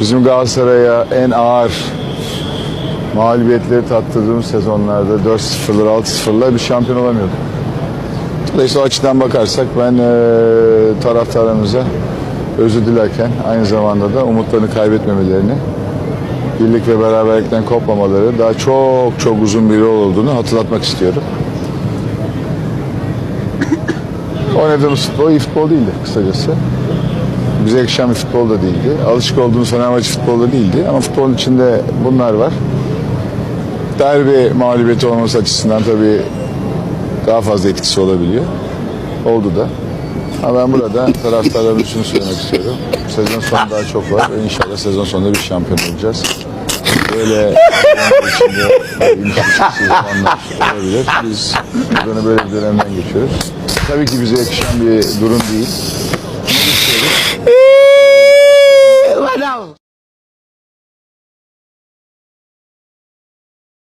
bizim Galatasaray'a en ağır mağlubiyetleri tattırdığımız sezonlarda 4-0'lar 6-0'lar bir şampiyon olamıyorduk. Dolayısıyla o açıdan bakarsak ben e, taraftarlarımıza özür dilerken aynı zamanda da umutlarını kaybetmemelerini, birlik ve beraberlikten kopmamaları daha çok çok uzun bir yol olduğunu hatırlatmak istiyorum. Oynadığımız futbol iyi futbol değildi kısacası. Bize yakışan bir futbol da değildi. Alışık olduğumuz Fenerbahçe futbolu değildi. Ama futbolun içinde bunlar var. Derbi mağlubiyeti olması açısından tabii daha fazla etkisi olabiliyor. Oldu da. Ama ben burada taraftarlarımız şunu söylemek istiyorum. Sezon sonu daha çok var. İnşallah sezon sonunda bir şampiyon olacağız. Böyle içinde olabilir. Biz buradan böyle bir dönemden geçiyoruz. Tabii ki bize yakışan bir durum değil. E...